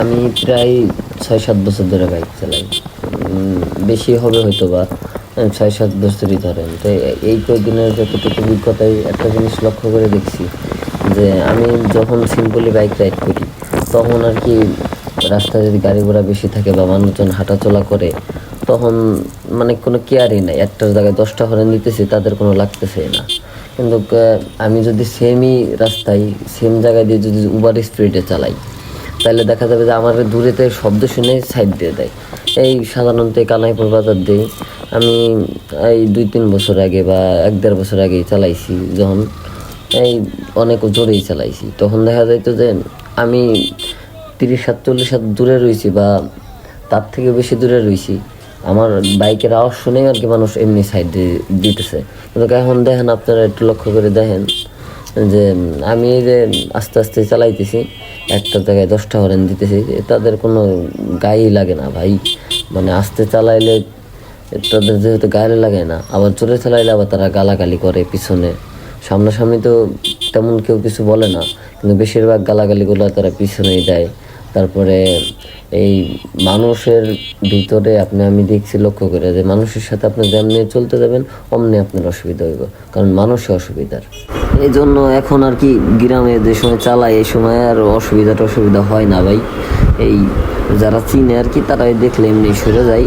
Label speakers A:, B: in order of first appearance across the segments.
A: আমি প্রায় ছয় সাত বছর ধরে বাইক চালাই। বেশি হবে হয়তো বা ছয় সাত বছরই ধরেন। তো এই কয়েকদিনের যতটুকু অভিজ্ঞতায় একটা জিনিস লক্ষ্য করে দেখছি যে, আমি যখন সিম্পলি বাইক রাইড করি, তখন আর কি রাস্তায় যদি গাড়ি ঘোড়া বেশি থাকে বা মানুষজন হাঁটাচলা করে, তখন মানে কোনো কেয়ারই নাই। একটার জায়গায় দশটা হরেন দিতেছি তাদের কোনো লাগতেছে না। কিন্তু আমি যদি সেমই রাস্তায় সেম জায়গায় দিয়ে যদি উবার স্পিডে চালাই তাহলে দেখা যাবে যে আমার দূরেতে শব্দ শুনে সাইড দিয়ে দেয়। এই সাধারণত কানাইপুর বাজার দিয়ে আমি এই দুই তিন বছর আগে বা এক দেড় বছর আগে চালাইছি, যখন এই অনেক জোরেই চালাইছি। তখন দেখা যাইতো যে আমি তিরিশ সাতচল্লিশ হাত দূরে রয়েছি বা তার থেকে বেশি দূরে রয়েছি আমার বাইকের আওয়াজ শুনেই আর কি মানুষ এমনি সাইড দিতেছে। কিন্তু এখন দেখেন আপনারা একটু লক্ষ্য করে দেখেন যে, আমি যে আস্তে আস্তে চালাইতেছি, একটা জায়গায় দশটা হরেন দিতেছি তাদের কোনো গায়েই লাগে না ভাই। মানে আস্তে চালাইলে তাদের যেহেতু গায়ে লাগে না, আবার জোরে চালাইলে আবার তারা গালাগালি করে পিছনে। সামনাসামনি তো তেমন কেউ কিছু বলে না, কিন্তু বেশিরভাগ গালাগালিগুলো তারা পিছনেই দেয়। তারপরে এই মানুষের ভিতরে আপনি, আমি দেখছি লক্ষ্য করে যে মানুষের সাথে আপনি যেমনি চলতে যাবেন, অমনি আপনার অসুবিধা হইব, কারণ মানুষই অসুবিধার। এই জন্য এখন আর কি গ্রামে যে সময় চালায় এই সময় আর অসুবিধা হয় না ভাই। এই যারা চিনে আর কি, তারাই দেখলে এমনি সরে যায়।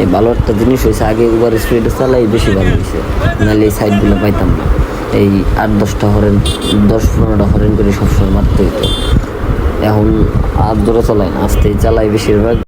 A: এই ভালো একটা জিনিস হয়েছে, আগে উবার স্পিডে চালাই বেশি ভালো হয়েছে। নাহলে এই সাইডগুলো পাইতাম না। এই আট দশটা হরেন, দশ পনেরোটা হরেন করে সবসময় মারতে হইতো। এখন আর জোরে চালাই না আস্তেই চালাই বেশিরভাগ।